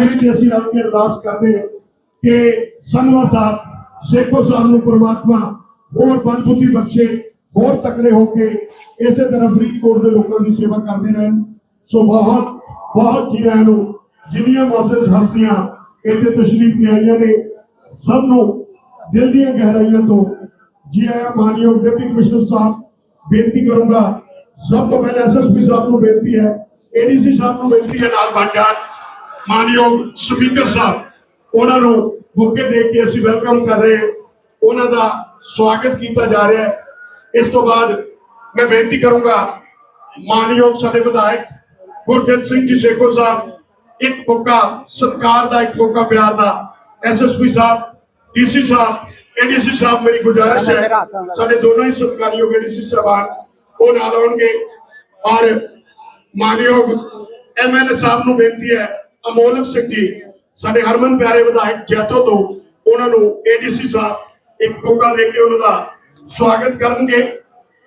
ਆਖਿਰ ਵਿੱਚ ਅਸੀਂ ਰੱਬ ਕੇ ਅਰਦਾਸ ਕਰਦੇ ਹਾਂ ਕਿ ਸੰਗਵਾ ਸਾਹਿਬ ਸੇਖੋ ਸਾਹਿਬ ਨੂੰ ਪ੍ਰਮਾਤਮਾ ਹੋਰ ਬਲਬੁੱਧੀ ਬਖਸ਼ੇ ਹੋਰ ਤਕੜੇ ਹੋ ਕੇ ਇਸੇ ਤਰ੍ਹਾਂ ਫਰੀਦਕੋਟ ਦੇ ਲੋਕਾਂ ਦੀ ਸੇਵਾ ਕਰਦੇ ਰਹਿਣ ਸੋ ਬਹੁਤ ਬਹੁਤ ਜੀ ਆਇਆਂ ਨੂੰ ਜਿੰਨੀਆਂ ਮੌਜੂਦ ਹਸਤੀਆਂ ਇੱਥੇ ਤਸ਼ਰੀਫ ਲਿਆਈਆਂ ਨੇ ਸਭ ਨੂੰ ਦਿਲ ਦੀਆਂ ਗਹਿਰਾਈਆਂ ਤੋਂ ਜੀ ਆਇਆਂ ਮਾਨਯੋਗ ਡਿਪਟੀ ਕਮਿਸ਼ਨਰ ਸਾਹਿਬ ਬੇਨਤੀ ਕਰੂੰਗਾ ਸਭ ਤੋਂ ਪਹਿਲਾਂ ਐਸਐਸਪੀ ਸਾਹਿਬ ਨੂੰ ਬੇਨਤੀ ਹੈ ਏਡੀਸੀ ਸਾਹਿਬ ਨੂੰ ਬੇਨਤੀ ਹੈ ਨਾਲ ਬਣ ਜਾਣ ਮਾਨਯੋਗ ਸਪੀਕਰ ਸਾਹਿਬ, ਉਹਨਾਂ ਨੂੰ ਬੁੱਕੇ ਦੇ ਕੇ ਅਸੀਂ ਵੈਲਕਮ ਕਰ ਰਹੇ ਹਾਂ। ਉਹਨਾਂ ਦਾ ਸਵਾਗਤ ਕੀਤਾ ਜਾ ਰਿਹਾ ਹੈ। ਇਸ ਤੋਂ ਬਾਅਦ ਮੈਂ ਬੇਨਤੀ ਕਰੂੰਗਾ, ਮਾਨਯੋਗ ਸਾਡੇ ਵਿਧਾਇਕ ਗੁਰਜੀਤ ਸਿੰਘ ਜੀ ਸੇਖੋ ਸਾਹਿਬ, ਇੱਕ ਮੌਕਾ, ਸਤਕਾਰ ਦਾ ਇੱਕ ਮੌਕਾ ਪਿਆਰ ਦਾ। ਐਸਐਸਪੀ ਸਾਹਿਬ ਡੀਸੀ ਸਾਹਿਬ ਏਡੀਸੀ ਸਾਹਿਬ ਮੇਰੀ ਗੁਜ਼ਾਰਿਸ਼ ਹੈ। ਸਾਡੇ ਦੋਨੋਂ ਹੀ ਸਤਕਾਰਯੋਗ ਏਡੀਸੀ ਸਾਹਿਬਾਨ, ਉਹ ਨਾਲ ਆਉਣਗੇ। ਔਰ ਮਾਨਯੋਗ ਐਮਐਲਏ ਸਾਹਿਬ ਨੂੰ ਬੇਨਤੀ ਹੈ ਅਮੋਲਕ ਸਿੰਘ ਜੀ ਸਾਡੇ ਹਰਮਨ ਪਿਆਰੇ ਵਿਧਾਇਕ ਜੈਤੋ ਤੋਂ ਉਹਨਾਂ ਨੂੰ ਏਡੀਸੀ ਸਾਹਿਬ ਇੱਕ ਮੌਕਾ ਦੇ ਕੇ ਉਹਨਾਂ ਦਾ ਸਵਾਗਤ ਕਰਨਗੇ।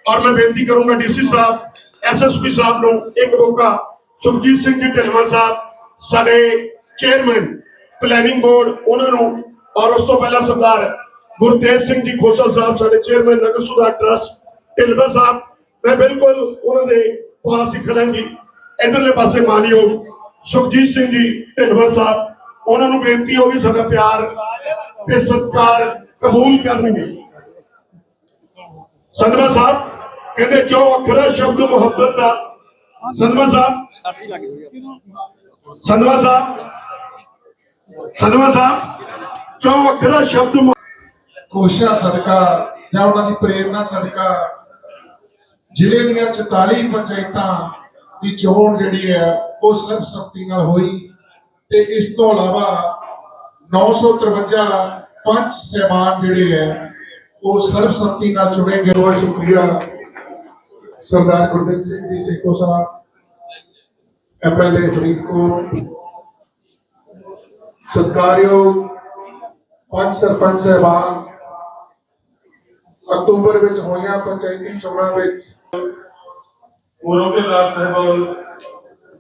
ਔਰ ਮੈਂ ਬੇਨਤੀ ਕਰੂੰਗਾ ਡੀਸੀ ਸਾਹਿਬ ਐਸਐਸਪੀ ਸਾਹਿਬ ਨੂੰ ਇੱਕ ਮੌਕਾ, ਸੁਖਜੀਤ ਸਿੰਘ ਜੀ ਢਿਲਵਾਂ ਸਾਹਿਬ, ਸਾਡੇ ਚੇਅਰਮੈਨ ਪਲੈਨਿੰਗ ਬੋਰਡ ਉਹਨਾਂ ਨੂੰ ਔਰ ਉਸ ਤੋਂ ਪਹਿਲਾਂ ਸਰਦਾਰ ਗੁਰਤੇਜ ਸਿੰਘ ਜੀ ਖੋਸਾ ਸਾਹਿਬ, ਸਾਡੇ ਚੇਅਰਮੈਨ ਨਗਰ ਸੁਧਾਰ ਟਰਸਟ ਢਿਲਵਾ ਸਾਹਿਬ, ਮੈਂ ਬਿਲਕੁਲ ਉਹਨਾਂ ਦੇ ਪਾਸ ਹੀ ਖੜਾ ਇਧਰਲੇ ਪਾਸੇ ਮਾਨਯੋਗ ਸੁਖਜੀਤ ਸਿੰਘ ਜੀ ਢਿਲਵਾ ਸਾਹਿਬ, ਉਹਨਾਂ ਨੂੰ ਬੇਨਤੀ ਹੋਗੀ ਸਾਡਾ ਪਿਆਰ ਤੇ ਸਤਿਕਾਰ ਕਬੂਲ ਕਰਨਗੇ। ਸੰਧਵਾ ਸਾਹਿਬ, ਕਹਿੰਦੇ ਜੋ ਅੱਖਰਾ ਸ਼ਬਦ ਮੁਹੱਬਤ ਦਾ। ਸੰਧਵਾ ਸਾਹਿਬ ਸੰਧਵਾ ਸਾਹਿਬ ਸੰਧਵਾ ਸਾਹਿਬ ਜੋ ਅੱਖਰਾ ਸ਼ਬਦ ਮੁਹ- ਸਦਕਾ ਜਾਂ ਉਹਨਾਂ ਦੀ ਪ੍ਰੇਰਣਾ ਸਦਕਾ ਜ਼ਿਲ੍ਹੇ ਦੀਆਂ 44 ਪੰਚਾਇਤਾਂ ਦੀ ਚੋਣ ਜਿਹੜੀ ਹੈ ਉਹ ਸਰਬਸੰਮਤੀ ਨਾਲ ਹੋਈ ਤੇ ਇਸ ਤੋਂ ਇਲਾਵਾ 953 ਪੰਚ ਸਹਿਬਾਨ ਜਿਹੜੇ ਹੈ, ਉਹ ਸਰਬਸੰਮਤੀ ਨਾਲ ਚੁਣੇ ਗਏ। ਬਹੁਤ ਸ਼ੁਕਰੀਆ ਸਰਦਾਰ ਗੁਰਦੇਵ ਸਿੰਘ ਜੀ, ਸੇਖੋ ਸਾਹਿਬ ਐਮਐਲਏ ਫਰੀਦਕੋਟ ਸਤਿਕਾਰਯੋਗ ਪੰਜ ਸਰਪੰਚ ਸਹਿਬਾਨ, ਅਕਤੂਬਰ ਵਿੱਚ ਹੋਈਆਂ ਪੰਚਾਇਤੀ ਚੋਣਾਂ ਵਿੱਚ ਮੋਰੋਕੇਦਾਰ ਸਾਹਿਬਾਨ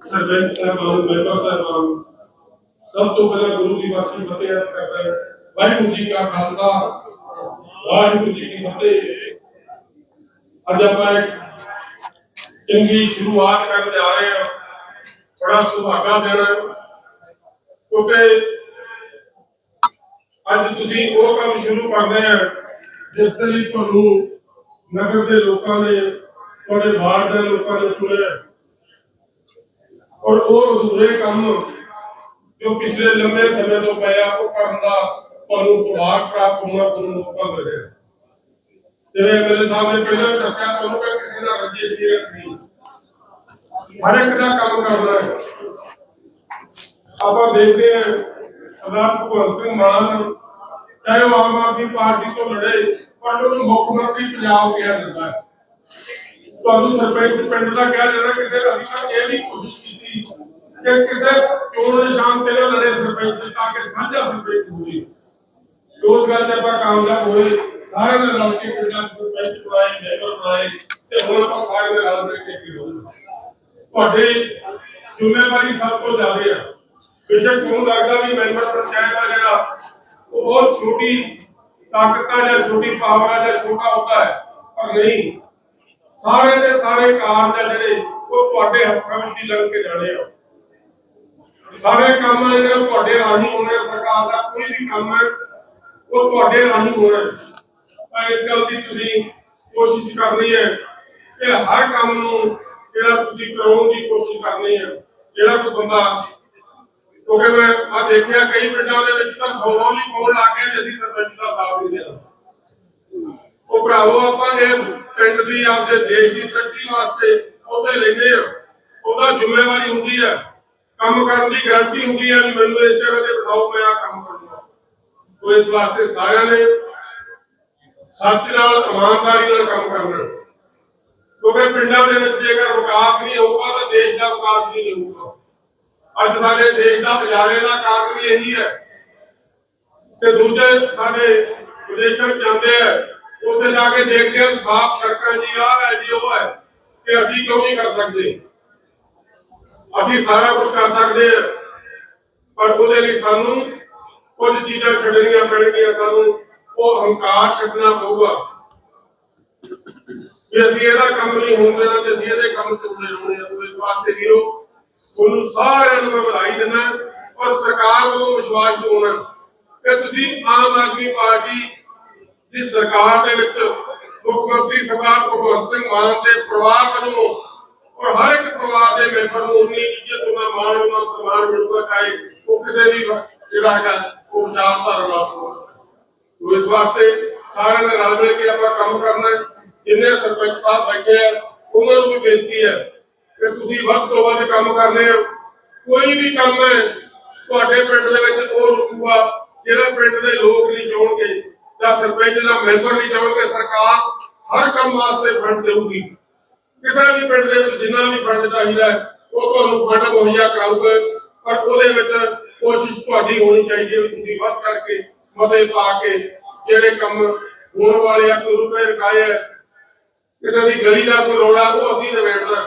ਸਰਪੰਚ ਸਾਹਿਬਾਨ ਮੈਂਬਰ ਸਾਹਿਬਾਨ ਸਭ ਤੋਂ ਪਹਿਲਾਂ ਗੁਰੂ ਦੀ ਬਖਸ਼ੀ ਫਤਿਹ ਅਰਜ਼ ਕਰਦਾ ਹੈ। ਵਾਹਿਗੁਰੂ ਜੀ ਕਾ ਖਾਲਸਾ, ਵਾਹਿਗੁਰੂ ਜੀ ਕੀ ਫਤਿਹ। ਅੱਜ ਆਪਾਂ ਇੱਕ ਚੰਗੀ ਸ਼ੁਰੂਆਤ ਕਰਨ ਜਾ ਰਹੇ ਹਾਂ। ਬੜਾ ਸੁਭਾਗਾ ਦਿਨ ਕਿਉਂਕਿ ਅੱਜ ਤੁਸੀਂ ਉਹ ਕੰਮ ਸ਼ੁਰੂ ਕਰਦੇ ਆ ਜਿਸ ਦੇ ਤੁਹਾਨੂੰ ਨਗਰ ਦੇ ਲੋਕਾਂ ਨੇ, ਤੁਹਾਡੇ ਬਾਹਰ ਦੇ ਲੋਕਾਂ ਨੇ ਚੁਣਿਆ ਔਰ ਉਹ ਅਧੂਰੇ ਕੰਮ ਜੋ ਪਿਛਲੇ ਲੰਮੇ ਸਮੇਂ ਤੋਂ ਪਿਆ ਉਹ ਕਰਨ ਦਾ ਤੁਹਾਨੂੰ ਸੁਭਾਗ ਪ੍ਰਾਪਤ ਹੋਣਾ ਤੁਹਾਨੂੰ ਮੌਕਾ ਮਿਲ ਰਿਹਾ। ਜਿਵੇਂ ਮੇਰੇ ਸਾਹਿਬ ਪਹਿਲਾਂ ਦੱਸਿਆ, ਤੁਹਾਨੂੰ ਕਿ ਕਿਸੇ ਦਾ ਰੰਜਿਸ਼ ਨਹੀਂ ਰੱਖਣੀ। ਹਰ ਇੱਕ ਦਾ ਕੰਮ ਕਰਨਾ ਹੈ। ਆਪਾਂ ਦੇਖਦੇ ਹਾਂ, ਸਰਦਾਰ ਭਗਵੰਤ ਸਿੰਘ ਮਾਨ, ਚਾਹੇ ਉਹ ਆਮ ਆਦਮੀ ਪਾਰਟੀ ਤੋਂ ਲੜੇ, ਪਰ ਉਹਨੂੰ ਮੁੱਖ ਮੰਤਰੀ ਪੰਜਾਬ ਕਿਹਾ ਜਾਂਦਾ ਹੈ। ਤੁਹਾਨੂੰ ਸਰਪੰਚ ਪਿੰਡ ਦਾ ਕਿਹਾ ਜਾਂਦਾ ਕਿਸੇ ਅਸੀਂ ਤਾਂ ਇਹ ਵੀ ਕੋਸ਼ਿਸ਼ ਕੀਤੀ ਕਿ ਕਿਸੇ ਚੋਣ ਨਿਸ਼ਾਨ ਤੇ ਨਾ ਲੜੇ ਸਰਪੰਚ ਤਾਂ ਕਿ ਸਾਂਝਾ ਸਰਪੰਚ ਹੋਵੇ। ਉਸ ਗੱਲ ਤੇ ਆਪਾਂ ਕਾਮਯਾਬ ਹੋਏ, ਸਾਰੇ ਨੇ ਰਲ ਕੇ ਪਿੰਡਾਂ ਸਰਪੰਚ ਬਣਾਏ ਮੈਂਬਰ ਬਣਾਏ ਤੇ ਹੁਣ ਆਪਾਂ ਸਾਰੇ ਦੇ ਰਲ ਮਿਲ ਕੇ ਅੱਗੇ ਵਧਣਾ ਜ਼ਿੰਮੇਵਾਰੀ ਸਭ ਤੋਂ ਜ਼ਿਆਦਾ ਹੈ ਬੇਸ਼ੱਕ ਤੁਹਾਨੂੰ ਲੱਗਦਾ ਵੀ ਮੈਂਬਰ ਪੰਚਾਇਤ ਦਾ ਜਿਹੜਾ, ਉਹ ਬਹੁਤ ਛੋਟੀ ਤਾਕਤ ਜਾਂ ਛੋਟੀ ਪਾਵਰ ਹੈ ਛੋਟਾ ਹੁੰਦਾ ਹੈ, ਪਰ ਨਹੀਂ। ਸਾਰੇ ਦੇ ਸਾਰੇ ਕਾਰਜ ਆ ਜਿਹੜੇ ਉਹ ਤੁਹਾਡੇ ਹੱਥਾਂ ਵਿੱਚ ਹੀ ਲੱਗ ਕੇ ਜਾਣੇ ਆ। ਸਾਰੇ ਕੰਮ ਜਿਹੜੇ ਤੁਹਾਡੇ ਰਾਹੀਂ ਹੋਣੇ ਸਰਕਾਰ ਦਾ ਕੋਈ ਵੀ ਕੰਮ ਹੈ ਉਹ ਤੁਹਾਡੇ ਰਾਹੀਂ ਹੋਣਾ ਤਾਂ ਇਸ ਗੱਲ ਦੀ ਤੁਸੀਂ ਕੋਸ਼ਿਸ਼ ਕਰਨੀ ਹੈ ਕਿ ਹਰ ਕੰਮ ਨੂੰ ਜਿਹੜਾ ਤੁਸੀਂ ਕਰਾਉਣ ਦੀ ਕੋਸ਼ਿਸ਼ ਕਰਨੀ ਹੈ, ਜਿਹੜਾ ਕੋਈ ਬੰਦਾ, ਕਿਉਂਕਿ ਮੈਂ ਆ ਦੇਖਿਆ ਕਈ ਪਿੰਡਾਂ ਦੇ ਵਿੱਚ ਤਾਂ ਸੌਵਾ ਵੀ ਕੋਲ ਲਾ ਕੇ ਤੇ ਅਸੀਂ ਸਰਪੰਚ ਦਾ ਸਾਥ ਨਹੀਂ ਦੇਣਾ। ਉਹ ਭਰਾਵੋ, ਆਪਾਂ ਇਹ ਪਿੰਡ ਦੀ ਆਪਦੇ ਦੇਸ਼ ਦੀ ਤਰੱਕੀ ਵਾਸਤੇ ਉਹਦੇ ਲੈਂਦੇ ਆ। ਉਹਦਾ ਜ਼ਿੰਮੇਵਾਰੀ ਹੁੰਦੀ ਹੈ ਕੰਮ ਕਰਨ ਦੀ ਗਾਰੰਟੀ ਹੁੰਦੀ ਹੈ ਵੀ ਮੈਨੂੰ ਇਸ ਜਗ੍ਹਾ ਤੇ ਬਿਠਾਓ, ਮੈਂ ਆ ਕੰਮ ਕਰੂੰਗਾ। ਸੋ ਇਸ ਵਾਸਤੇ ਸਾਰਿਆਂ ਨੇ ਸੱਚ ਨਾਲ, ਇਮਾਨਦਾਰੀ ਨਾਲ ਕੰਮ ਕਰਨਾ। ਕਿਉਂਕਿ ਪਿੰਡਾਂ ਦੇ ਵਿੱਚ ਜੇਕਰ ਵਿਕਾਸ ਨਹੀਂ ਹੋਊਗਾ, ਤਾਂ ਦੇਸ਼ ਦਾ ਵਿਕਾਸ ਨਹੀਂ ਹੋਊਗਾ। ਅੱਜ ਸਾਡੇ ਦੇਸ਼ ਦਾ ਬਜਾਰੇ ਦਾ ਕਾਰਨ ਵੀ ਇਹੀ ਹੈ। ਤੇ ਦੂਜੇ ਸਾਡੇ ਵਿਦੇਸ਼ਾਂ ਜਾਂਦੇ ਆ। ਉੱਥੇ ਜਾ ਕੇ ਦੇਖਦੇ ਆ ਸਾਫ਼ ਸੜਕਾਂ ਜੀ ਆ ਹੈ ਜੀ, ਉਹ ਹੈ ਕਿ ਅਸੀਂ ਕਿਉਂ ਨਹੀਂ ਕਰ ਸਕਦੇ? ਅਸੀਂ ਸਾਰਾ ਕੁਝ ਕਰ ਸਕਦੇ ਆ ਪਰ ਉਹਦੇ ਲਈ ਸਾਨੂੰ ਕੁਝ ਚੀਜ਼ਾਂ ਛੱਡਣੀਆਂ ਪੈਣਗੀਆਂ ਸਾਨੂੰ, ਉਹ ਹੰਕਾਰ ਛੱਡਣਾ ਪਊਗਾ। ਵੀ ਅਸੀਂ ਇਹਦਾ ਕੰਮ ਨਹੀਂ ਹੋਣ ਦੇਣਾ ਤੇ ਅਸੀਂ ਇਹਦੇ ਕੰਮ ਤੇ ਉਲੇ ਰਹੋਗੇ ਇਸ ਵਾਸਤੇ ਵੀਰੋ ਤੁਹਾਨੂੰ ਸਾਰਿਆਂ ਨੂੰ ਮੈਂ ਵਧਾਈ ਦਿੰਦਾ ਔਰ ਸਰਕਾਰ ਵੱਲੋਂ ਵਿਸ਼ਵਾਸ ਦਿਵਾਉਣਾ ਕਿ ਤੁਸੀਂ ਆਮ ਆਦਮੀ ਪਾਰਟੀ ਦੀ ਸਰਕਾਰ ਦੇ ਵਿੱਚ ਮੁੱਖ ਮੰਤਰੀ ਸਰਦਾਰ ਭਗਵੰਤ ਸਿੰਘ ਮਾਨ ਦੇ ਪਰਿਵਾਰ ਵੱਲੋਂ ਔਰ ਹਰ ਇੱਕ ਪਰਿਵਾਰ ਦੇ ਮੈਂਬਰ ਨੂੰ ਉਨੀ ਇੱਜ਼ਤ, ਉਹਨਾਂ ਮਾਣ, ਉਹਨਾਂ ਸਨਮਾਨ ਮਿਲੂਗਾ, ਚਾਹੇ ਉਹ ਕਿਸੇ ਵੀ ਜਿਹੜਾ ਹੈਗਾ ਉਹ ਵਿਚਾਰ ਧਾਰਨਾ ਹੋਵੇ ਇਸ ਵਾਸਤੇ ਸਾਰਿਆਂ ਨੇ ਰਲ ਮਿਲ ਕੇ ਆਪਾਂ ਕੰਮ ਕਰਨਾ ਹੈ। ਜਿੰਨੇ ਸਰਪੰਚ ਸਾਹਿਬ ਬੈਠੇ ਆ, ਉਹਨਾਂ ਨੂੰ ਵੀ ਬੇਨਤੀ ਹੈ ਕਿ ਤੁਸੀਂ ਵੱਧ ਤੋਂ ਵੱਧ ਕੰਮ ਕਰਨੇ ਆ ਕੋਈ ਵੀ ਕੰਮ ਹੈ, ਤੁਹਾਡੇ ਪਿੰਡ ਦੇ ਵਿੱਚ ਉਹ ਰੁਕੂਗਾ, ਜਿਹੜਾ ਪਿੰਡ ਦੇ ਲੋਕ ਨਹੀਂ ਚਾਹਣਗੇ। ਜਾਂ ਸਰਪੰਚ ਦਾ ਮੈਂਬਰ ਨਹੀਂ ਚਾਹਣਗੇ ਸਰਕਾਰ ਹਰ ਕੰਮ ਵਾਸਤੇ ਫੰਡ ਦੇਊਗੀ। ਕਿਸੇ ਵੀ ਪਿੰਡ ਦੇ ਵਿੱਚ ਜਿੰਨਾ ਵੀ ਫੰਡ ਚਾਹੀਦਾ ਉਹ ਤੁਹਾਨੂੰ ਫੰਡ ਮੁਹੱਈਆ ਕਰਾਊਗਾ। ਪਰ ਉਹਦੇ ਵਿੱਚ ਕੋਸ਼ਿਸ਼ ਤੁਹਾਡੀ ਹੋਣੀ ਚਾਹੀਦੀ ਹੈ ਵੀ ਤੁਸੀਂ ਵੱਧ ਚੜ ਕੇ ਮਤੇ ਪਾ ਕੇ ਜਿਹੜੇ ਕੰਮ ਹੋਣ ਵਾਲੇ ਆ, ਕੋਈ ਰੁਪਏ ਰਕਾਏ ਆ, ਕਿਸੇ ਦੀ ਗਲੀ ਦਾ ਕੋਈ ਰੋੜਾ ਉਹ ਅਸੀਂ ਨਿਬੇੜਨਾ।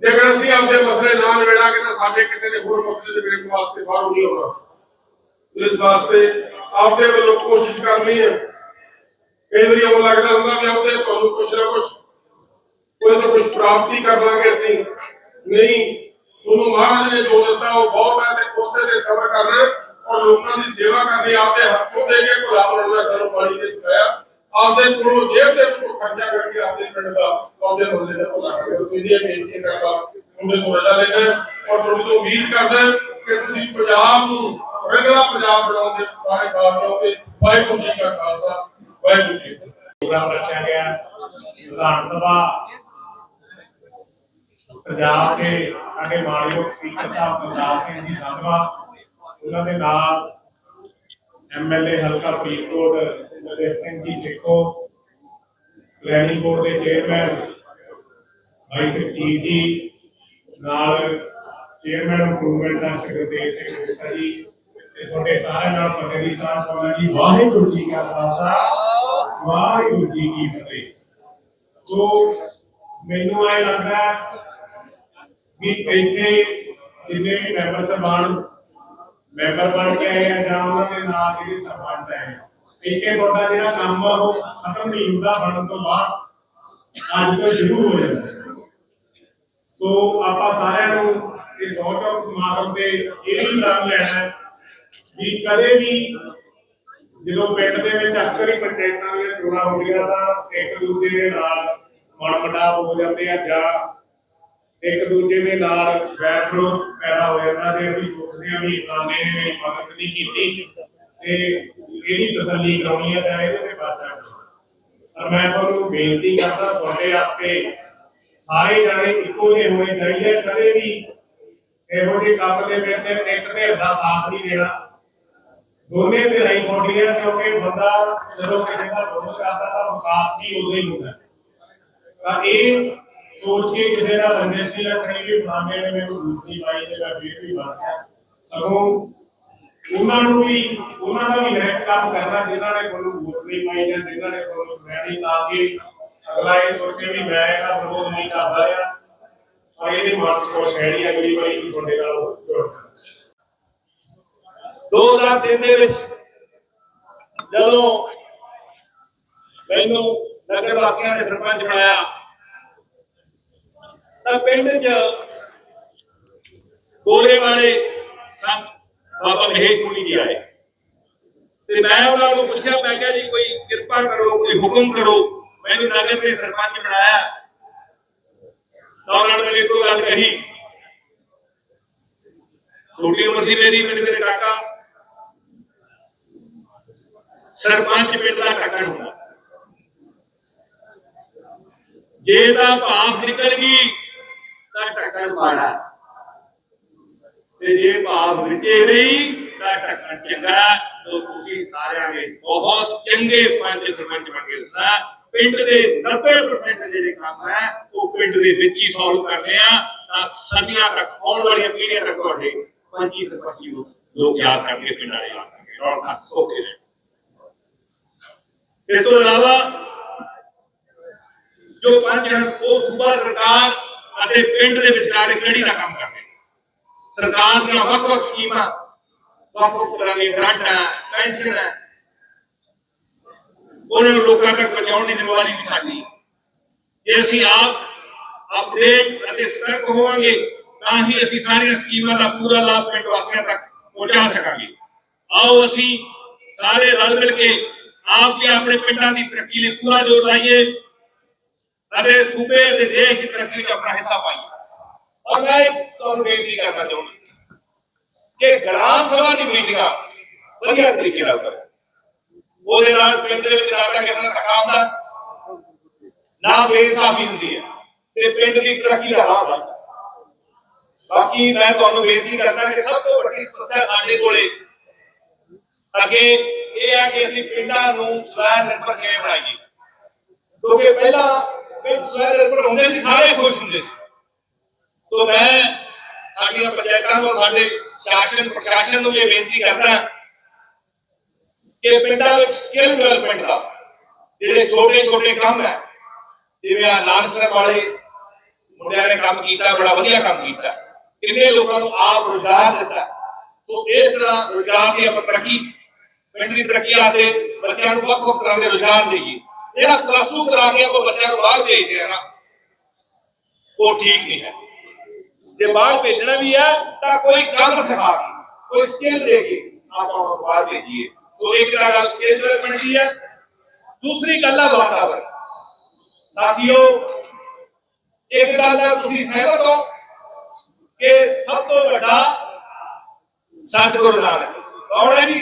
ਜੇਕਰ ਅਸੀਂ ਆਪਦੇ ਮਸਲੇ ਨਾ ਨਿਬੇੜਾਂਗੇ ਤਾਂ ਸਾਡੇ ਕਿਸੇ ਦੇ ਹੋਰ ਮਸਲੇ ਦੇ ਨਿਬੇੜਨ ਵਾਸਤੇ ਬਾਹਰ ਨਹੀਂ ਹੋਣਾ ਇਸ ਵਾਸਤੇ ਆਪਦੇ ਵੱਲੋਂ ਕੋਸ਼ਿਸ਼ ਕਰਨੀ ਹੈ। ਕਈ ਵਾਰੀ ਉਹ ਲੱਗਦਾ ਹੁੰਦਾ ਕਿ ਆਪਦੇ ਤੁਹਾਨੂੰ ਕੁਛ ਨਾ ਕੁਛ, ਕੋਈ ਨਾ ਕੁਛ ਪ੍ਰਾਪਤੀ ਕਰ ਲਾਂਗੇ ਅਸੀਂ। ਨਹੀਂ, ਤੁਹਾਨੂੰ ਮਹਾਰਾਜ ਨੇ ਜੋ ਦਿੱਤਾ, ਉਹ ਬਹੁਤ ਹੈ ਤੇ ਉਸੇ ਤੇ ਸਬਰ ਕਰਨਾ ਔਰ ਲੋਕਾਂ ਦੀ ਸੇਵਾ ਕਰਨੀ ਆਪਦੇ ਹੱਥੋਂ ਦੇ ਕੇ ਭਲਾ ਬਣਾਉਣਾ ਸਾਨੂੰ ਪਾਣੀ ਨੇ ਸਿਖਾਇਆ। ਆਪਦੇ ਕੋਲੋਂ ਜੇਬ ਦੇ ਵਿੱਚੋਂ ਖਰਚਾ ਕਰਕੇ ਆਪਦੇ ਪਿੰਡ ਦਾ ਆਪਦੇ ਮੁਹੱਲੇ ਦਾ ਭਲਾ ਕਰਨਾ ਤੁਸੀਂ ਇਹ ਬੇਨਤੀ ਕਰਦਾ ਤੁਹਾਡੇ ਤੋਂ ਰਜਾ ਲੈਣਾ ਔਰ ਤੁਹਾਡੇ ਤੋਂ ਉਮੀਦ ਕਰਦਾ ਕਿ ਤੁਸੀਂ ਪੰਜਾਬ ਨੂੰ ਰੰਗਲਾ ਪੰਜਾਬ ਬਣਾਉਣ ਦੇ ਸਾਰੇ ਸਾਥ ਦਿਓਗੇ ਵਾਹਿਗੁਰੂ ਜੀ ਕਾ ਖਾਲਸਾ, ਵਾਹਿਗੁਰੂ ਜੀ ਪ੍ਰੋਗਰਾਮ ਰੱਖਿਆ ਗਿਆ ਵਿਧਾਨ ਸਭਾ, ਪੰਜਾਬ ਦੇ ਸਾਡੇ ਮਾਨਯੋਗ ਸਪੀਕਰ ਸਾਹਿਬ ਬਲਦਾਰ ਸਿੰਘ ਜੀ ਸੰਧਵਾ ਉਹਨਾਂ ਦੇ ਨਾਲ ਐਮਐਲਏ ਹਲਕਾ ਫਰੀਦਕੋਟ ਨਰਿੰਦਰ ਸਿੰਘ ਜੀ ਸੇਖੋ ਪਲੈਨਿੰਗ ਬੋਰਡ ਦੇ ਚੇਅਰਮੈਨ, ਭਾਈ ਸੁਖਜੀਤ ਜੀ, ਨਾਲ chairman improvement trust Gurdev Singh ji ਤੇ ਤੁਹਾਡੇ ਸਾਰਿਆਂ ਨਾਲ ਪਤਾ ਸਾਹਿਬ ਪਾਉਣਾ ਵਾਹਿਗੁਰੂ ਜੀ ਕਾ ਖਾਲਸਾ ਵਾਹਿਗੁਰੂ ਜੀ ਕੀ ਫਤਿਹ। ਸੋ ਮੈਨੂੰ ਐ ਲੱਗਦਾ ਵੀ ਇੱਥੇ ਜਿੰਨੇ ਵੀ ਮੈਂਬਰ ਸਾਹਿਬਾਨ ਮੈਂਬਰ ਬਣ ਕੇ ਆਏ ਆ ਜਾਂ ਉਹਨਾਂ ਦੇ ਨਾਲ ਜਿਹੜੇ ਸਰਪੰਚ ਆਏ ਆ, ਇੱਥੇ ਤੁਹਾਡਾ ਜਿਹੜਾ ਕੰਮ ਆ ਉਹ ਖਤਮ ਨਹੀਂ ਹੁੰਦਾ ਬਣਨ ਤੋਂ ਬਾਅਦ ਅੱਜ ਤੋਂ ਸ਼ੁਰੂ ਹੋ ਜਾਂਦਾ ਸੋ ਆਪਾਂ ਸਾਰਿਆਂ ਨੂੰ ਇਸ ਸੌਚੌਕ ਸਮਾਗਮ ਤੇ ਇਹ ਵੀ ਪ੍ਰਣ ਲੈਣਾ ਹੈ ਵੀ ਕਦੇ ਵੀ ਜਦੋਂ ਪਿੰਡ ਦੇ ਵਿੱਚ ਅਕਸਰ ਹੀ ਪੰਚਾਇਤਾਂ ਦੀਆਂ ਚੋਣਾਂ ਹੁੰਦੀਆਂ ਤਾਂ ਇੱਕ ਦੂਜੇ ਦੇ ਨਾਲ ਮਨਮਟਾਵ ਹੋ ਜਾਂਦੇ ਆ ਜਾਂ ਇੱਕ ਦੂਜੇ ਦੇ ਨਾਲ ਵੈਰ ਵਿਰੋਧ ਪੈਦਾ ਹੋ ਜਾਂਦਾ ਤੇ ਅਸੀਂ ਸੋਚਦੇ ਹਾਂ ਵੀ ਫਲਾਣੇ ਨੇ ਮੇਰੀ ਮਦਦ ਨਹੀਂ ਕੀਤੀ ਤੇ ਇਹਦੀ ਤਸੱਲੀ ਕਰਾਉਣੀ ਹੈ ਤਾਂ ਇਹਦੇ ਤੇ ਬਾਤਾਂ ਪਰ ਮੈਂ ਤੁਹਾਨੂੰ ਬੇਨਤੀ ਕਰਦਾ, ਤੁਹਾਡੇ ਵਾਸਤੇ ਸਾਰੇ ਜਣੇ ਇੱਕੋ ਜਿਹੇ ਹੋਣੇ ਚਾਹੀਦੇ ਕਦੇ ਵੀ ਇਹੋ ਜਿਹੇ ਕੰਮ ਦੇ ਵਿੱਚ ਇੱਕ ਧਿਰ ਦਾ ਸਾਥ ਨਹੀਂ ਦੇਣਾ, ਦੋਨੇ ਧਿਰਾਂ ਹੀ ਤੁਹਾਡੀਆਂ ਕਿਉਂਕਿ ਬੰਦਾ ਜਦੋਂ ਕਿਸੇ ਦਾ ਵਿਰੋਧ ਕਰਦਾ ਤਾਂ ਵਿਕਾਸ ਵੀ ਉਦੋਂ ਹੀ ਹੁੰਦਾ ਹੈ। ਤਾਂ ਇਹ ਸੋਚ ਕੇ ਕਿਸੇ ਦਾ ਰੰਜਿਸ਼ ਨਹੀਂ ਰੱਖਣੀ ਵੀ ਫਲਾਣੇ ਨੇ ਮੈਨੂੰ ਵੋਟ ਨਹੀਂ ਪਾਈ ਤੇ ਮੈਂ ਫਿਰ ਵੀ ਬਣ ਗਿਆ ਸਗੋਂ ਉਹਨਾਂ ਨੂੰ ਵੀ, ਉਹਨਾਂ ਦਾ ਵੀ ਹਰੇਕ ਕੰਮ ਕਰਨਾ, ਜਿਨ੍ਹਾਂ ਨੇ ਤੁਹਾਨੂੰ ਵੋਟ ਨਹੀਂ ਪਾਈ ਜਾਂ ਜਿਨ੍ਹਾਂ ਨੇ ਤੁਹਾਨੂੰ ਚੁਣਿਆ ਨਹੀਂ ਤਾਂ ਕਿ ਅਗਲਾ ਇਹ ਸੋਚੇ ਵੀ ਮੈਂ ਇਹਦਾ ਵਿਰੋਧ ਨਹੀਂ ਕਰਦਾ ਆ ਪਰ ਇਹਦੇ ਮਨ ਚ ਹੈ ਨਹੀਂ, ਅਗਲੀ ਵਾਰੀ ਵੀ ਤੁਹਾਡੇ ਨਾਲ ਜੁੜ ਜਾਣਾ 2003 ਦੇ ਵਿੱਚ ਜਦੋਂ ਮੈਨੂੰ ਨਗਰ ਵਾਸੀਆਂ ਨੇ ਸਰਪੰਚ ਬਣਾਇਆ, ਤਾਂ ਪਿੰਡ 'ਚ ਗੋਲੇ ਵਾਲੇ ਸੰਤ ਬਾਬਾ ਮਹੇਸ਼ ਮੁਨੀ ਜੀ ਆਏ। ਤੇ ਮੈਂ ਉਹਨਾਂ ਨੂੰ ਪੁੱਛਿਆ, ਮੈਂ ਕਿਹਾ ਜੀ, ਕੋਈ ਕਿਰਪਾ ਕਰੋ, ਕੋਈ ਹੁਕਮ ਕਰੋ, ਮੈਨੂੰ ਨਗਰ ਦੇ ਸਰਪੰਚ ਬਣਾਇਆ। ਤਾਂ ਉਹਨਾਂ ਨੇ ਮੈਨੂੰ ਗੱਲ ਕਹੀ। ਛੋਟੀ ਉਮਰ ਸੀ ਮੇਰੀ, ਮੇਰੇ ਮੇਰੇ ਕਾਕਾ। ਸਰਪੰਚ ਪਿੰਡ ਦਾ ਟੱਕਰ ਹੁੰਦਾ ਜੇ ਤਾਂ ਭਾਫ ਨਿਕਲ ਗਈ, ਤਾਂ ਟੱਕਰ ਮਾੜਾ ਤੇ ਜੇ ਭਾਫ ਵਿਚੇ ਰਹੀ ਤਾਂ ਟੱਕਰ ਚੰਗਾ ਤੋ ਤੁਸੀਂ ਸਾਰਿਆਂ ਨੇ ਬਹੁਤ ਚੰਗੇ ਪੰਜ ਸਰਪੰਚ ਬਣ ਗਏ ਸਾ ਪਿੰਡ ਦੇ 90% ਜਿਹੜੇ ਕੰਮ ਹੈ ਪਿੰਡ ਦੇ ਵਿੱਚ ਹੀ ਸੋਲਵ ਕਰਦੇ ਆ ਤਾਂ ਸਦੀਆਂ ਤੱਕ ਆਉਣ ਵਾਲੀਆਂ ਪੀੜ੍ਹੀਆਂ ਤੱਕ ਤੁਹਾਡੇ ਪੰਜੀ ਸਰਪੰਚੀ ਨੂੰ ਲੋਕ ਯਾਦ ਕਰਨਗੇ ਪਿੰਡ ਵਾਲੇ ਯਾਦ ਕਰਨਗੇ ਰੌਣਕਾਂ ਓਕੇ ਇਸ ਤੋਂ ਇਲਾਵਾ ਜੋ ਪੰਜ ਹਨ, ਉਹ ਸੂਬਾ ਸਰਕਾਰ ਅਤੇ ਪਿੰਡ ਦੇ ਵਿਚਕਾਰ ਕੜੀ ਦਾ ਕੰਮ ਕਰਦੇ ਸਰਕਾਰ ਦੀਆਂ ਵੱਖ-ਵੱਖ ਸਕੀਮਾਂ, ਵੱਖ-ਵੱਖ ਤਰ੍ਹਾਂ ਦੀਆਂ ਗ੍ਰਾਂਟਾਂ, ਪੈਨਸ਼ਨਾਂ ਉਹਨਾਂ ਨੂੰ ਲੋਕਾਂ ਤੱਕ ਪਹੁੰਚਾਉਣ ਦੀ ਜ਼ਿੰਮੇਵਾਰੀ ਵੀ ਸਾਡੀ। ਜੇ ਅਸੀਂ ਆਪ ਅਪਡੇਟ ਅਤੇ ਸਤਰਕ ਹੋਵਾਂਗੇ ਤਾਂ ਹੀ ਅਸੀਂ ਸਾਰੀਆਂ ਸਕੀਮਾਂ ਦਾ ਪੂਰਾ ਲਾਭ ਪਿੰਡ ਵਾਸੀਆਂ ਤੱਕ ਪਹੁੰਚਾ ਸਕਾਂਗੇ ਆਓ ਅਸੀਂ ਸਾਰੇ ਰਲ ਮਿਲ ਕੇ ਆਪ ਵੀ ਆਪਣੇ ਪਿੰਡਾਂ ਦੀ ਤਰੱਕੀ ਲਈ ਪੂਰਾ ਜ਼ੋਰ ਲਾਈਏ ਅਤੇ ਸੂਬੇ ਅਤੇ ਦੇਸ਼ ਦੀ ਤਰੱਕੀ ਵਿੱਚ ਆਪਣਾ ਹਿੱਸਾ ਪਾਈਏ ਔਰ ਮੈਂ ਇੱਕ ਤੁਹਾਨੂੰ ਬੇਨਤੀ ਕਰਨਾ ਚਾਹੁੰਦਾ ਕਿ ਗ੍ਰਾਮ ਸਭਾ ਦੀ ਮੀਟਿੰਗਾਂ ਵਧੀਆ ਤਰੀਕੇ ਨਾਲ ਕਰੋ ਉਹਦੇ ਨਾਲ ਪਿੰਡ ਦੇ ਵਿੱਚ ਨਾ ਤਾਂ ਕਿਸੇ ਦਾ ਧੱਕਾ ਹੁੰਦਾ ਨਾ ਬੇਇਨਸਾਫੀ ਹੁੰਦੀ ਹੈ ਤੇ ਪਿੰਡ ਦੀ ਤਰੱਕੀ ਦਾ ਰਾਹ ਬਣਦਾ ਬਾਕੀ ਮੈਂ ਤੁਹਾਨੂੰ ਬੇਨਤੀ ਕਰਦਾ ਕਿ ਸਭ ਤੋਂ ਵੱਡੀ ਸਮੱਸਿਆ ਸਾਡੇ ਕੋਲੇ ਅੱਗੇ ਇਹ ਹੈ ਕਿ ਅਸੀਂ ਪਿੰਡਾਂ ਨੂੰ ਸਵੈ ਨਿਰਭਰ ਕਿਵੇਂ ਬਣਾਈਏ। ਕਿਉਂਕਿ ਪਹਿਲਾਂ ਪਿੰਡ ਸਵੈ ਨਿਰਭਰ ਹੁੰਦੇ ਸੀ, ਸਾਰੇ ਖੁਸ਼ ਹੁੰਦੇ ਸੀ। ਸੋ ਮੈਂ ਸਾਡੀਆਂ ਪੰਚਾਇਤਾਂ ਨੂੰ ਸਾਡੇ ਸ਼ਾਸਨ, ਪ੍ਰਸ਼ਾਸਨ ਨੂੰ ਇਹ ਬੇਨਤੀ ਕਰਦਾ ਕਿ ਪਿੰਡਾਂ ਵਿੱਚ ਸਕਿੱਲ ਡਿਵੈਲਪਮੈਂਟ ਦਾ, ਜਿਹੜੇ ਛੋਟੇ ਛੋਟੇ ਕੰਮ ਹੈ, ਜਿਵੇਂ ਆ ਨਾਨਸਰ ਵਾਲੇ ਮੁੰਡਿਆਂ ਨੇ ਕੰਮ ਕੀਤਾ, ਬੜਾ ਵਧੀਆ ਕੰਮ ਕੀਤਾ। ਕਿੰਨੇ ਲੋਕਾਂ ਨੂੰ ਆਪ ਰੋਜ਼ਗਾਰ ਦਿੱਤਾ। ਸੋ ਇਸ ਤਰ੍ਹਾਂ ਰੋਜ਼ਗਾਰ ਦੀ ਆਪਾਂ ਤਰੱਕੀ, ਪਿੰਡ ਦੀ ਤਰੱਕੀ ਆਤੇ ਬੱਚਿਆਂ ਨੂੰ ਵੱਖ ਵੱਖ ਤਰ੍ਹਾਂ ਦੇ ਰੋਜ਼ਗਾਰ ਦੇਈਏ। ਜਿਹੜਾ ਪਲੱਸ 2 ਕਰਾ ਕੇ ਆਪਾਂ ਬੱਚਿਆਂ ਨੂੰ ਬਾਹਰ ਭੇਜਦੇ ਆ ਨਾ, ਉਹ ਠੀਕ ਨਹੀਂ ਹੈ। ਜੇ ਬਾਹਰ ਭੇਜਣਾ ਵੀ ਹੈ, ਤਾਂ ਕੋਈ ਕੰਮ ਸਿਖਾ ਕੇ, ਕੋਈ ਸਕਿੱਲ ਦੇ ਕੇ ਆਪਾਂ ਉਹਨੂੰ ਬਾਹਰ ਭੇਜੀਏ। ਸੋ ਇੱਕ ਤਾਂ ਗੱਲ ਸਕਿੱਲ ਡਿਵੈਲਪਮੈਂਟ ਦੀ ਹੈ। ਦੂਸਰੀ ਗੱਲ ਹੈ ਵਾਤਾਵਰਨ। ਸਾਥੀਓ ਇੱਕ ਗੱਲ ਹੈ, ਤੁਸੀਂ ਸਹਿਮਤ ਹੋ ਕਿ ਸਭ ਤੋਂ ਵੱਡਾ ਸਤਿਗੁਰੂ ਨਾਨਕ। ਕੌਣ ਹੈ ਜੀ?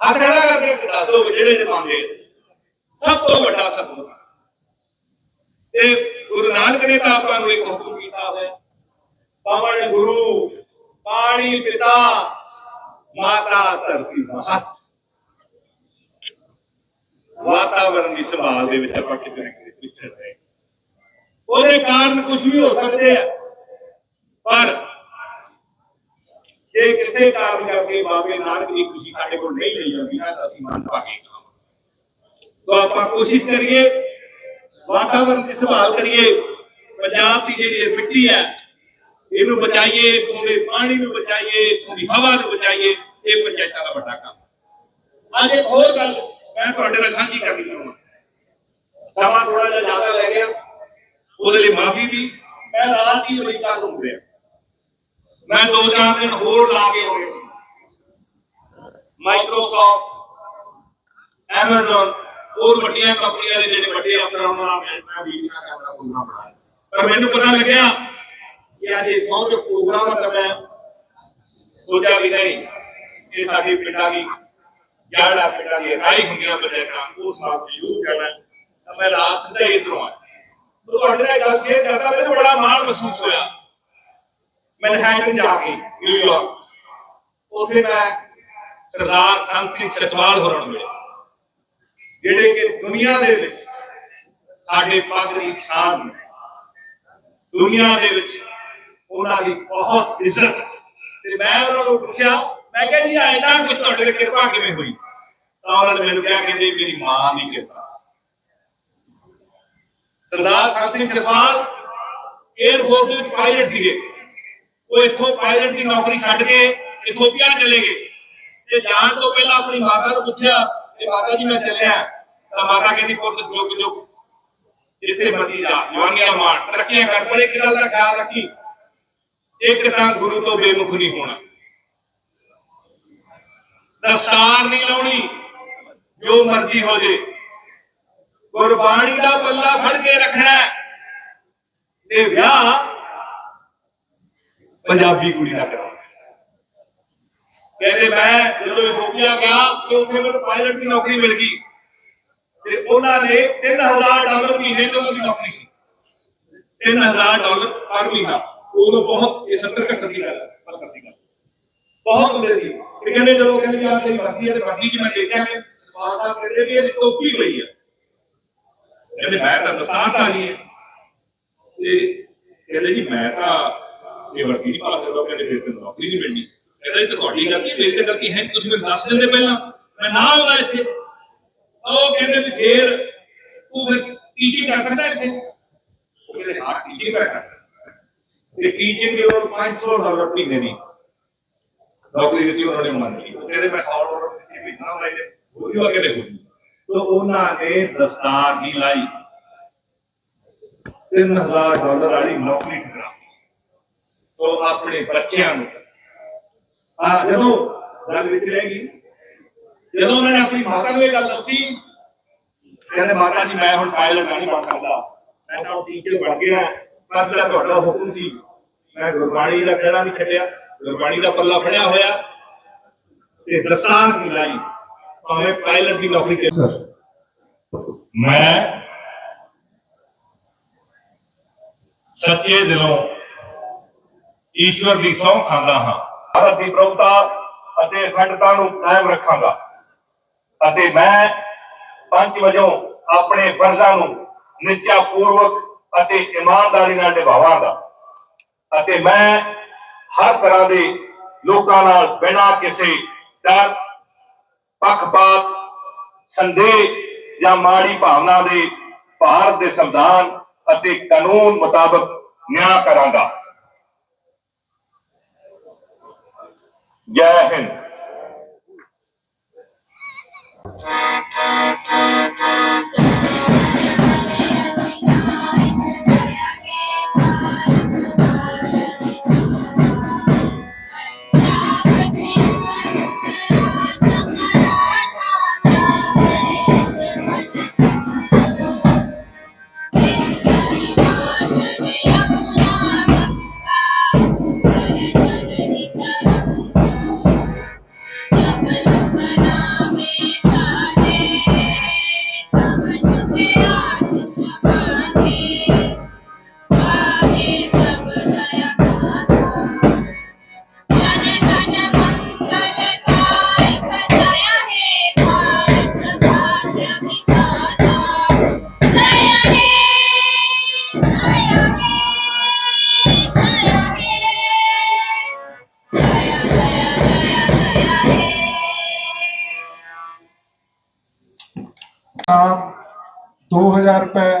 ਹੱਥ ਖੜਾ ਕਰਕੇ ਦੱਸ ਦਿਓ, ਜਿਹੜੇ ਜਮਾਨੇ ਸਭ ਤੋਂ ਵੱਡਾ ਸਤਿਗੁਰੂ ਤੇ ਗੁਰੂ ਨਾਨਕ ਨੇ ਤਾਂ ਆਪਾਂ ਨੂੰ ਇੱਕ ਹੁਕਮ ਕੀਤਾ ਹੈ। ਪਵਨ ਗੁਰੂ, ਪਾਣੀ ਪਿਤਾ, ਮਾਤਾ ਧਰਤੀ ਮਹਤ ਵਾਤਾਵਰਣ ਦੀ ਸੰਭਾਲ ਦੇ ਵਿੱਚ ਆਪਾਂ ਕਿਤੇ ਨਾ ਕਿਤੇ ਪਿੱਛੇ ਰਹੇ ਉਹਦੇ ਕਾਰਨ ਕੁਝ ਵੀ ਹੋ ਸਕਦੇ ਆ। ਪਰ ਜੇ ਕਿਸੇ ਕਾਰਨ ਕਰਕੇ ਬਾਬੇ ਨਾਨਕ ਦੀ ਖੁਸ਼ੀ ਸਾਡੇ ਕੋਲ ਨਹੀਂ ਲਈ ਜਾਂਦੀ ਨਾ, ਤਾਂ ਅਸੀਂ ਮਨ ਭਾਗੇ ਤਾਂ ਆਪਾਂ ਕੋਸ਼ਿਸ਼ ਕਰੀਏ ਵਾਤਾਵਰਣ ਦੀ ਸੰਭਾਲ ਕਰੀਏ। ਪੰਜਾਬ ਦੀ ਜਿਹੜੀ ਮਿੱਟੀ ਹੈ, ਇਹਨੂੰ ਬਚਾਈਏ ਇੱਥੋਂ ਦੇ ਪਾਣੀ ਨੂੰ ਬਚਾਈਏ ਇੱਥੋਂ ਦੀ ਹਵਾ ਨੂੰ ਬਚਾਈਏ, ਇਹ ਪੰਚਾਇਤਾਂ ਦਾ ਵੱਡਾ ਕੰਮ ਅੱਜ ਇੱਕ ਹੋਰ ਗੱਲ ਮੈਂ ਤੁਹਾਡੇ ਨਾਲ ਸਾਂਝੀ ਕਰਨੀ ਚਾਹੁੰਦਾ। ਸਮਾਂ ਥੋੜਾ ਜਿਹਾ ਜ਼ਿਆਦਾ ਲੈ ਗਿਆ। ਉਹਦੇ ਲਈ ਮਾਫੀ ਵੀ ਮੈਂ ਰਾਤ ਹੀ ਅਮਰੀਕਾ ਘੁੰਮ ਰਿਹਾ ਮੈਂ ਦੋ ਚਾਰ ਦਿਨ ਹੋਰ ਲਾ ਕੇ ਆਉਣੇ ਸੀ। ਮਾਈਕਰੋਸਾਫਟ ਐਮਾਜ਼ਨ ਹੋਰ ਵੱਡੀਆਂ ਕੰਪਨੀਆਂ ਦੇ ਜਿਹੜੇ ਵੱਡੇ ਅਫਸਰਾਂ ਨਾਲ ਮੈਂ ਮੈਂ ਵੀ ਆਪਣਾ ਪ੍ਰੋਗਰਾਮ ਬਣਾਇਆ ਸੀ। ਪਰ ਮੈਨੂੰ ਪਤਾ ਲੱਗਿਆ ਕਿ ਅੱਜ ਇਸ ਸੌਂ ਪ੍ਰੋਗਰਾਮ ਤਾਂ ਮੈਂ ਸੋਚਿਆ ਵੀ ਨਹੀਂ, ਇਹ ਸਾਡੇ ਪਿੰਡਾਂ ਦੀ ਜੜ ਆ ਪਿੰਡਾਂ ਦੀ ਇਕਾਈ ਹੁੰਦੀਆਂ ਪੰਚਾਇਤਾਂ ਉਸ ਨਾਲ ਵੀ ਯੂਜ਼ ਕਰਨਾ ਤਾਂ ਮੈਂ ਰਾਤ ਸਿੱਧਾ ਹੀ ਇੱਧਰੋਂ ਆਇਆ। ਉਹ ਤੁਹਾਡੇ ਨਾਲ ਗੱਲ ਸ਼ੇਅਰ ਕਰਦਾ ਮੈਨੂੰ ਬੜਾ ਮਾਣ ਮਹਿਸੂਸ ਹੋਇਆ। ਮੈਨਹੈਟਨ ਜਾ ਕੇ ਨਿਊਯਾਰਕ ਉੱਥੇ ਮੈਂ ਸਰਦਾਰ ਸੰਤ ਸਿੰਘ ਸਤਵਾਲ ਹੋਰਾਂ ਨੂੰ ਮਿਲਿਆ। ਜਿਹੜੇ ਕਿ ਦੁਨੀਆ ਦੇ ਵਿੱਚ ਸਾਡੇ ਪੱਗ ਦੀ ਛਾਨ ਨੇ, ਦੁਨੀਆ ਦੇ ਵਿੱਚ ਉਹਨਾਂ ਦੀ ਬਹੁਤ ਇੱਜ਼ਤ ਤੇ ਮੈਂ ਉਹਨਾਂ ਨੂੰ ਪੁੱਛਿਆ, ਮੈਂ ਕਿਹਾ ਜੀ ਐਡਾ ਕੁਝ ਤੁਹਾਡੇ ਤੇ ਕਿਰਪਾ ਕਿਵੇਂ ਹੋਈ? ਤਾਂ ਉਹਨਾਂ ਨੇ ਮੈਨੂੰ ਕਿਹਾ ਕਹਿੰਦੇ ਮੇਰੀ ਮਾਂ ਦੀ ਕਿਰਪਾ। ਸਰਦਾਰ ਸੰਤ ਸਿੰਘ ਸਰਪਾਲ 에ਅਰ ਦੇ ਵਿੱਚ ਪਾਇਲਟ ਸੀਗੇ। ਉਹ ਇੱਥੋਂ ਪਾਇਲਟ ਦੀ ਨੌਕਰੀ ਛੱਡ ਕੇ ਇਥੋਪੀਆ ਚਲੇ ਗਏ। ਤੇ ਜਾਣ ਤੋਂ ਪਹਿਲਾਂ ਆਪਣੀ ਮਾਤਾ ਨੂੰ ਪੁੱਛਿਆ ਕਿ ਮਾਤਾ ਜੀ, ਮੈਂ ਚੱਲਿਆ। ਤਾਂ ਮਾਤਾ ਕਹਿੰਦੀ, ਪੁੱਤ ਜੁਗ ਜੁਗ ਜਿੱਥੇ ਮਰਜ਼ੀ ਜਾ ਜਵਾਨੀਆਂ ਮਾਰ ਤਰੱਕੀਆਂ ਕਰ, ਪਰ ਇੱਕ ਗੱਲ ਦਾ ਖਿਆਲ ਰੱਖੀ। ਇੱਕ ਤਾਂ ਗੁਰੂ ਤੋਂ ਬੇਮੁਖ ਨਹੀਂ ਹੋਣਾ। ਦਸਤਾਰ ਨਹੀਂ ਲਾਉਣੀ। ਜੋ ਮਰਜ਼ੀ ਹੋ ਜੇ। ਗੁਰਬਾਣੀ ਦਾ ਪੱਲਾ ਫੜ ਕੇ ਰੱਖਣਾ ਤੇ ਵਿਆਹ ਪੰਜਾਬੀ ਕੁੜੀ ਦਾ ਕਰਾਉਣਾ ਕਹਿੰਦੇ ਮੈਂ ਜਦੋਂ ਇਥੋਪੀਆ ਗਿਆ ਤੇ ਉੱਥੇ ਮੈਨੂੰ ਪਾਇਲਟ ਦੀ ਨੌਕਰੀ ਮਿਲ ਗਈ। ਤੇ ਉਹਨਾਂ ਨੇ 3000 ਡਾਲਰ ਮਹੀਨੇ ਤੋਂ ਦੀ ਨੌਕਰੀ ਸੀ। 3000 ਡਾਲਰ ਪਰ ਮਹੀਨਾ। ਉਦੋਂ ਬਹੁਤ ਇਹ 70 ਦੀ ਗੱਲ ਹੈ 70 ਦੀ ਗੱਲ। ਬਹੁਤ ਹੁੰਦੇ ਸੀ। ਤੇ ਕਹਿੰਦੇ ਜਦੋਂ ਕਹਿੰਦੇ ਵੀ ਆ ਤੇਰੀ ਵਰਦੀ ਹੈ ਤੇ ਵਰਦੀ ਚ ਮੈਂ ਦੇਖਿਆ ਕਿ ਸਵਾਦਾ ਕਹਿੰਦੇ ਵੀ ਇਹਦੀ ਟੋਪੀ ਪਈ ਹੈ। ਕਹਿੰਦੇ ਮੈਂ ਤਾਂ ਦਸਤਾਰ ਤਾਂ ਨਹੀਂ ਹੈ। ਤੇ ਕਹਿੰਦੇ ਜੀ ਮੈਂ ਤਾਂ ਇਹ ਵਰਦੀ ਨਹੀਂ ਪਾ ਸਕਦਾ ਕਹਿੰਦੇ ਫਿਰ ਤੈਨੂੰ ਨੌਕਰੀ ਨਹੀਂ ਮਿਲਣੀ। ਕਹਿੰਦਾ ਇਹ ਤਾਂ ਤੁਹਾਡੀ ਗਲਤੀ ਮੇਰੀ ਤਾਂ ਗਲਤੀ ਹੈ ਤੁਸੀਂ ਮੈਨੂੰ ਦੱਸ ਦਿੰਦੇ ਪਹਿਲਾਂ। ਮੈਂ ਨਾ ਆਉਂਦਾ ਇੱਥੇ। ਉਹ ਕਹਿੰਦੇ ਵੀ ਫੇਰ ਤੂੰ ਫਿਰ ਟੀਚਿੰਗ ਕਰ ਸਕਦਾ ਇੱਥੇ। ਉਹ ਕਹਿੰਦੇ, ਹਾਂ ਟੀਚਿੰਗ ਕਰ ਸਕਦਾ। ਤੇ ਟੀਚਿੰਗ ਦੀ ਉਹ 500 ਡਾਲਰ ਮਹੀਨੇ ਦੀ ਨੌਕਰੀ ਦਿੱਤੀ ਉਹਨਾਂ ਨੇ ਮੰਨ ਲਈ ਕਹਿੰਦੇ, ਮੈਂ 100 ਡਾਲਰ ਦਿੱਤੀ ਵੀ ਨਾ। ਲੈ ਉਹ ਵੀ ਅਗੇ ਦੇਖੋ ਤੋ ਉਹਨਾਂ ਨੇ ਦਸਤਾਰ ਨਹੀਂ ਲਾਈ। 3000 ਡਾਲਰ ਵਾਲੀ ਨੌਕਰੀ ਠੁਕਰਾ ਸੋ ਆਪਣੇ ਬੱਚਿਆਂ ਨੂੰ ਆ ਜਦੋਂ ਗੱਲ ਵਿੱਚ ਰਹਿ ਗਈ, ਜਦੋਂ ਉਹਨਾਂ ਨੇ ਆਪਣੀ ਮਾਤਾ ਨੂੰ ਇਹ ਗੱਲ ਦੱਸੀ ਕਹਿੰਦੇ ਮਾਤਾ ਜੀ, ਮੈਂ ਹੁਣ ਪਾਇਲਟ ਨਹੀਂ ਬਣ ਸਕਦਾ ਮੈਂ ਤਾਂ ਟੀਚਰ ਬਣ ਗਿਆ, ਪਰ ਜਿਹੜਾ ਤੁਹਾਡਾ ਹੁਕਮ ਸੀ, ਮੈਂ ਗੁਰਬਾਣੀ ਦਾ ਕਹਿਣਾ ਨਹੀਂ ਛੱਡਿਆ, ਗੁਰਬਾਣੀ ਦਾ ਪੱਲਾ ਫੜਿਆ ਹੋਇਆ, ਤੇ ਦਸਤਾਰ ਨਹੀਂ ਲਾਈ। ਭਾਵੇਂ ਪਾਇਲਟ ਦੀ ਨੌਕਰੀ ਤੇ। ਸਰ ਮੈਂ ਸੱਚੇ ਦਿਲੋਂ ਈਸ਼ਵਰ ਦੀ ਸਹੁੰ ਖਾਂਦਾ ਹਾਂ। ਭਾਰਤ ਦੀ ਪ੍ਰਭੂਤਾ ਅਤੇ ਅਖੰਡਤਾ ਨੂੰ ਕਾਇਮ ਰੱਖਾਂਗਾ। ਅਤੇ ਮੈਂ ਪੰਜ ਵਜੋਂ ਆਪਣੇ ਫਰਜ਼ਾਂ ਨੂੰ ਨਿਸ਼ਚਾ ਪੂਰਵਕ ਅਤੇ ਇਮਾਨਦਾਰੀ ਨਾਲ ਨਿਭਾਵਾਂਗਾ। ਅਤੇ ਮੈਂ ਹਰ ਤਰ੍ਹਾਂ ਦੇ ਲੋਕਾਂ ਨਾਲ ਬਿਨਾਂ ਕਿਸੇ ਡਰ ਪੱਖਪਾਤ, ਸੰਦੇਹ ਜਾਂ ਮਾੜੀ ਭਾਵਨਾ ਦੇ ਭਾਰਤ ਦੇ ਸੰਵਿਧਾਨ ਅਤੇ ਕਾਨੂੰਨ ਮੁਤਾਬਕ ਨਿਆਂ ਕਰਾਂਗਾ। ਜੈ ਹਿੰਦ। ਨਾਮ 2000 ਰੁਪਏ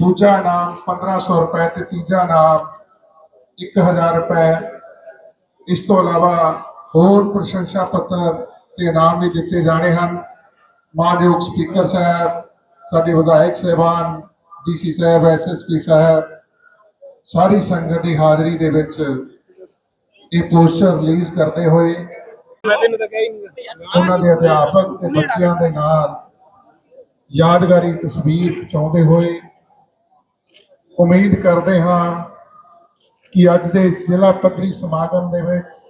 ਦੂਜਾ ਨਾਮ 1500 ਰੁਪਏ ਤੇ ਤੀਜਾ ਨਾਮ 1000 ਰੁਪਏ। ਇਸ ਤੋਂ ਇਲਾਵਾ ਹੋਰ ਪ੍ਰਸ਼ੰਸਾ ਪੱਤਰ ਤੇ ਇਨਾਮ ਵੀ ਦਿੱਤੇ ਜਾਣੇ ਹਨ। ਮਾਨਯੋਗ ਸਪੀਕਰ ਸਾਹਿਬ ਸਾਡੇ ਵਿਧਾਇਕ ਸਹਿਬਾਨ ਡੀਸੀ ਸਾਹਿਬ ਐਸਐਸਪੀ ਸਾਹਿਬ ਸਾਰੀ ਸੰਗਤ ਦੀ ਹਾਜ਼ਰੀ ਦੇ ਵਿੱਚ ਇਹ ਪੋਸਟਰ ਰਿਲੀਜ਼ ਕਰਦੇ ਹੋਏ ਉਹਨਾਂ ਦੇ ਅਧਿਆਪਕ ਤੇ ਬੱਚਿਆਂ ਦੇ ਨਾਲ ਯਾਦਗਾਰੀ ਤਸਵੀਰ ਚਾਹੁੰਦੇ ਹੋਏ ਉਮੀਦ ਕਰਦੇ ਹਾਂ ਕਿ ਅੱਜ ਦੇ ਜ਼ਿਲ੍ਹਾ ਪੱਧਰੀ ਸਮਾਗਮ ਦੇ ਵਿੱਚ